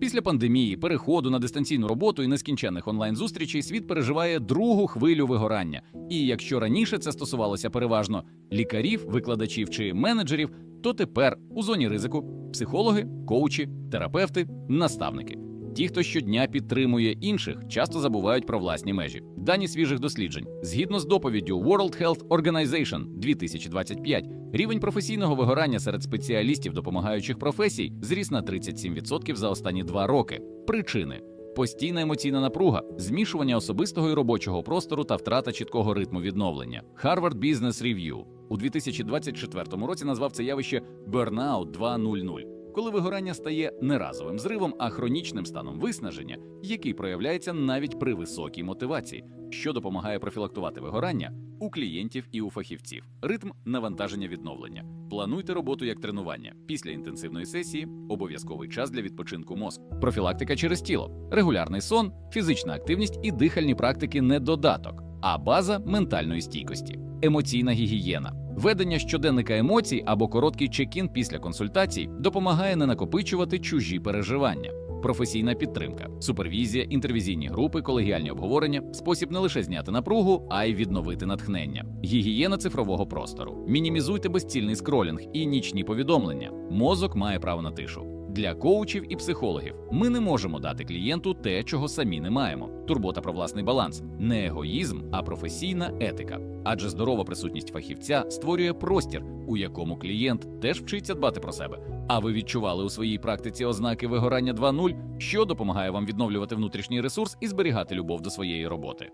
Після пандемії, переходу на дистанційну роботу і нескінченних онлайн-зустрічей світ переживає другу хвилю вигорання. І якщо раніше це стосувалося переважно лікарів, викладачів чи менеджерів, то тепер у зоні ризику психологи, коучі, терапевти, наставники. Ті, хто щодня підтримує інших, часто забувають про власні межі. Дані свіжих досліджень. Згідно з доповіддю World Health Organization 2025, рівень професійного вигорання серед спеціалістів допомагаючих професій зріс на 37% за останні два роки. Причини. Постійна емоційна напруга, змішування особистого і робочого простору та втрата чіткого ритму відновлення. Harvard Business Review у 2024 році назвав це явище Burnout 2.0.0, коли вигорання стає не разовим зривом, а хронічним станом виснаження, який проявляється навіть при високій мотивації, що допомагає профілактувати вигорання у клієнтів і у фахівців. Ритм навантаження відновлення. Плануйте роботу як тренування. Після інтенсивної сесії обов'язковий час для відпочинку мозку. Профілактика через тіло, регулярний сон, фізична активність і дихальні практики не додаток, а база ментальної стійкості, емоційна гігієна. Ведення щоденника емоцій або короткий чек-ін після консультацій допомагає не накопичувати чужі переживання. Професійна підтримка, супервізія, інтервізійні групи, колегіальні обговорення, спосіб не лише зняти напругу, а й відновити натхнення. Гігієна цифрового простору. Мінімізуйте безцільний скролінг і нічні повідомлення. Мозок має право на тишу. Для коучів і психологів ми не можемо дати клієнту те, чого самі не маємо. Турбота про власний баланс, не егоїзм, а професійна етика. Адже здорова присутність фахівця створює простір, у якому клієнт теж вчиться дбати про себе. А ви відчували у своїй практиці ознаки вигорання 2.0, що допомагає вам відновлювати внутрішній ресурс і зберігати любов до своєї роботи.